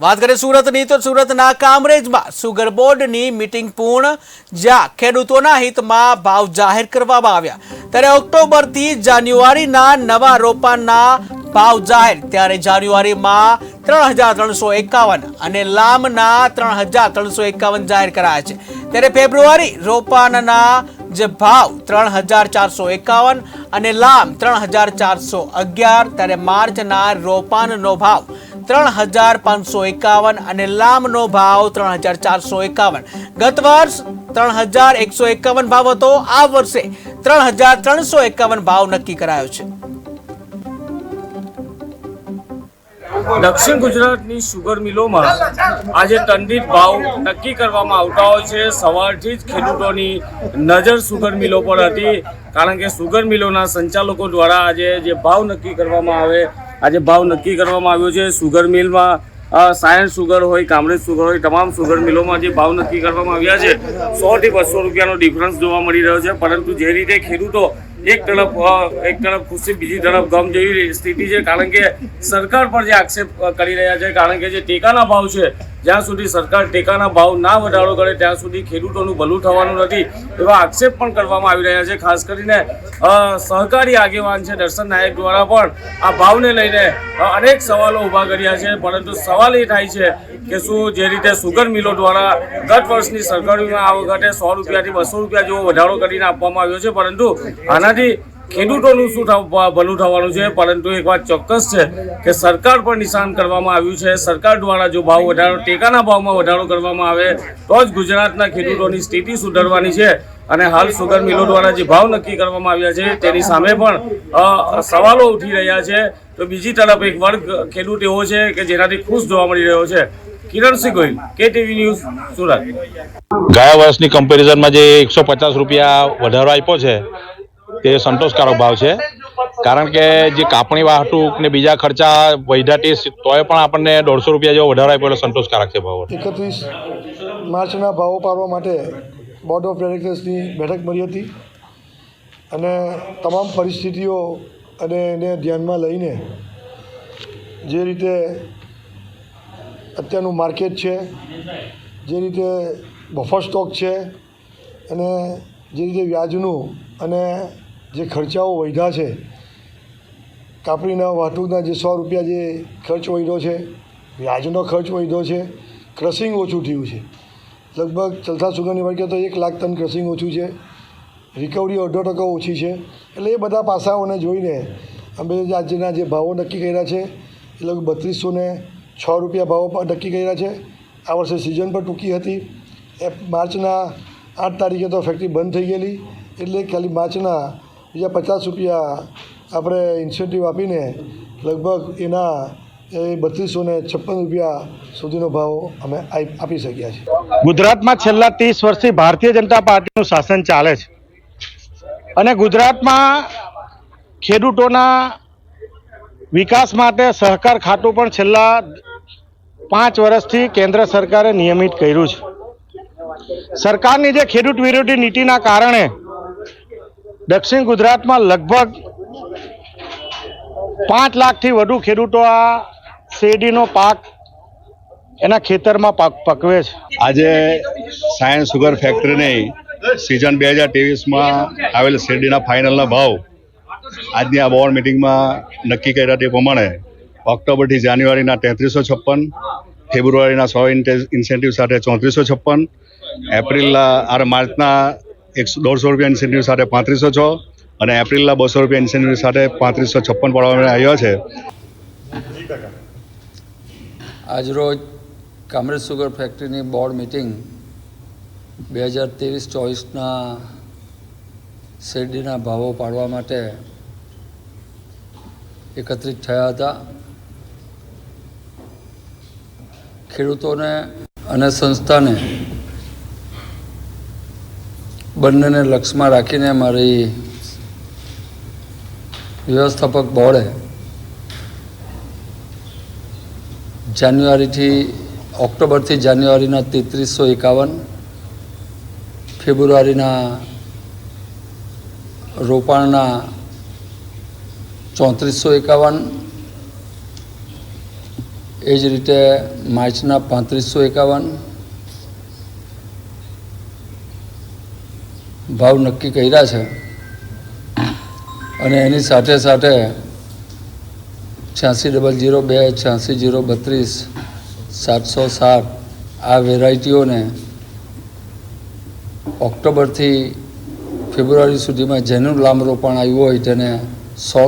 વાત કરીએ સુરતની, તો સુરતના કામરેજમાં સુગર બોર્ડની મીટિંગ પૂર્ણ, જ્યાં ખેડૂતોના હિતમાં ભાવ જાહેર કરવામાં આવ્યા. ત્યારે ઓક્ટોબરથી જાન્યુઆરીના નવા રોપાના ભાવ જાહેર, ત્યારે જાન્યુઆરીમાં ત્રણ હજાર ત્રણસો એકાવન અને લામના ત્રણ હજાર ત્રણસો એકાવન જાહેર કરાયા છે. ત્યારે ફેબ્રુઆરી રોપાનના જે ભાવ ત્રણ હજાર ચારસો એકાવન અને લામ ત્રણ હજાર ચારસો અગિયાર, ત્યારે માર્ચના રોપાનનો ભાવ ત્રણ હજાર પાંચસો એકાવન અને લામનો ભાવ ત્રણ હજાર ચારસો એકાવન. ગત વર્ષ ત્રણ હજાર એકસો એકાવન ભાવ હતો, આ વર્ષે ત્રણ હજાર ત્રણસો એકાવન ભાવ નક્કી કરાયો છે. દક્ષિણ ગુજરાતની સુગર મિલોમાં આજે ટંડિત ભાવ નક્કી કરવામાં આવતા હોય છે. સવારથી જ ખેડૂતોની નજર સુગર મિલો પર હતી, કારણ કે સુગર મિલોના સંચાલકો દ્વારા આજે જે ભાવ નક્કી કરવામાં આવે આજે ભાવ નક્કી કરવામાં આવ્યો છે. સુગર મિલમાં સાયન્સ સુગર હોય કામરેજ સુગર હોય, તમામ સુગર મિલોમાં જે ભાવ નક્કી કરવામાં આવ્યા છે સોથી બસો રૂપિયાનો ડિફરન્સ જોવા મળી રહ્યો છે. પરંતુ જે રીતે ખેડૂતો એક તરફ એક તરફ ખુશી, બીજી તરફ ગમ જેવી સ્થિતિ છે, કારણ કે સરકાર પર જે આક્ષેપ કરી રહ્યા છે, કારણ કે જે ટેકાના ભાવ છે જ્યાં સુધી સરકાર ટેકાના ભાવ ના વધારો કરે, ત્યાં સુધી ખેડૂતોનું ભલું થવાનું નથી, એવા આક્ષેપ પણ કરવામાં આવી રહ્યા છે. ખાસ કરીને સહકારી આગેવાન છે દર્શન નાયક દ્વારા પણ આ ભાવને લઈને અનેક સવાલો ઊભા કર્યા છે. પરંતુ સવાલ એ થાય છે કે શું જે રીતે સુગર મિલો દ્વારા ગત વર્ષની સરકારીમાં આ વખતે સો રૂપિયાથી બસો રૂપિયા જેવો વધારો કરીને આપવામાં આવ્યો છે. પરંતુ આનાથી ખેડૂતોનું શું ભલું થવાનું છે? પરંતુ એક વાત ચોક્કસ છે કે સરકાર પર નિશાન કરવામાં આવ્યું છે. સરકાર દ્વારા જો ભાવ વધારો, ટેકાના ભાવમાં વધારો કરવામાં આવે, તો જ ગુજરાતના ખેડૂતોની સ્થિતિ સુધરવાની છે. અને હાલ સુગર મિલો દ્વારા જે ભાવ નક્કી કરવામાં આવ્યા છે, તેની સામે પણ સવાલો ઉઠી રહ્યા છે. તો બીજી તરફ એક વર્ગ ખેડૂત એવો છે કે જેનાથી ખુશ જોવા મળી રહ્યો છે. કિરણસિંહ ગોહિલ, કે ટીવી ન્યૂઝ, સુરત. ગયા વર્ષની કમ્પેરિઝનમાં જે એકસો પચાસ રૂપિયા વધારો આપ્યો છે તે સંતોષકારક ભાવ છે. કારણ કે જે કાપણી વાહતુક ને બીજા ખર્ચા વધ્યા તે તોય પણ આપણને દોઢસો રૂપિયા જેવો વધારો આપ્યો એટલે સંતોષકારક છે ભાવ. એકત્રીસ માર્ચના ભાવો પાડવા માટે બોર્ડ ઓફ ડાયરેક્ટર્સની બેઠક મળી હતી. અને તમામ પરિસ્થિતિઓ અને એને ધ્યાનમાં લઈને જે રીતે અત્યારનું માર્કેટ છે, જે રીતે બફર સ્ટોક છે, અને જે રીતે વ્યાજનું અને જે ખર્ચાઓ વધ્યા છે કાપડીના વાહતુકના જે સો રૂપિયા જે ખર્ચ વધ્યો છે, વ્યાજનો ખર્ચ વધ્યો છે ક્રસિંગ ઓછું થયું છે. લગભગ ચલથા સુગરની વર્ગે તો એક લાખ ટન ક્રસિંગ ઓછું છે. રિકવરી અડધો ટકા ઓછી છે. એટલે એ બધા પાસાઓને જોઈને અમે આજના જે ભાવો નક્કી કર્યા છે, એ લગભગ બત્રીસો ને છ રૂપિયા ભાવો પણ નક્કી કર્યા છે. આ વર્ષે સિઝન પણ ટૂંકી હતી. એ માર્ચના આઠ તારીખે તો ફેક્ટરી બંધ થઈ ગયેલી. એટલે ખાલી માર્ચના બીજા પચાસ રૂપિયા આપણે ઇન્સેન્ટિવ આપીને લગભગ એના એ બત્રીસો ને છપ્પન રૂપિયા સુધીનો ભાવ અમે આપી શક્યા છીએ. ગુજરાતમાં છેલ્લા ત્રીસ વર્ષથી ભારતીય જનતા પાર્ટીનું શાસન ચાલે છે. અને ગુજરાતમાં ખેડૂતોના વિકાસ માટે સહકાર ખાતું પણ છેલ્લા પાંચ વર્ષથી કેન્દ્ર સરકારે નિયમિત કર્યું છે. સરકારની જે ખેડૂત વિરોધી નીતિના કારણે દક્ષિણ ગુજરાતમાં લગભગ પાંચ લાખથી વધુ ખેડૂતો આ શેરડીનો પાક એના ખેતરમાં પાક, પકવે છે. આજે સાયન્સ સુગર ફેક્ટરીની સિઝન બે હજાર ત્રેવીસમાં આવેલ શેરડીના ફાઇનલના ભાવ આજની આ બોર્ડ મિટિંગમાં નક્કી કર્યા તે પ્રમાણે ઓક્ટોબરથી જાન્યુઆરીના તેત્રીસો છપ્પન, ફેબ્રુઆરીના સો ઇન્સેન્ટિવ સાથે ચોત્રીસો છપ્પન, એપ્રિલના, આ માર્ચના એકસો દોઢસો રૂપિયા ઇન્સેન્ટિવ સાથે પાંત્રીસો છ અને એપ્રિલના બસો રૂપિયા ઇન્સેન્ટિવ સાથે પાંત્રીસો છપ્પન પાડવામાં આવ્યો છે. આજરોજ કામરેજ સુગર ફેક્ટરીની બોર્ડ મિટિંગ બે હજાર ત્રેવીસ ચોવીસના શેરડીના ભાવો પાડવા માટે એકત્રિત થયા હતા. ખેડૂતોને અને સંસ્થાને બંનેને લક્ષમાં રાખીને મારી વ્યવસ્થાપક બોર્ડે જાન્યુઆરીથી ઓક્ટોબરથી જાન્યુઆરીના તેત્રીસો એકાવન, ફેબ્રુઆરીના રોપાણના ચોત્રીસો એકાવન, એ જ રીતે માર્ચના પાંત્રીસો એકાવન ભાવ નક્કી કર્યા છે. અને એની સાથે સાથે છ્યાસી ડબલ જીરો બે, છ્યાસી જીરો બત્રીસ, સાતસો સાત આ વેરાયટીઓને ઓક્ટોબરથી ફેબ્રુઆરી સુધીમાં જેનું લાંબ રોપાણ આવ્યું હોય તેને સો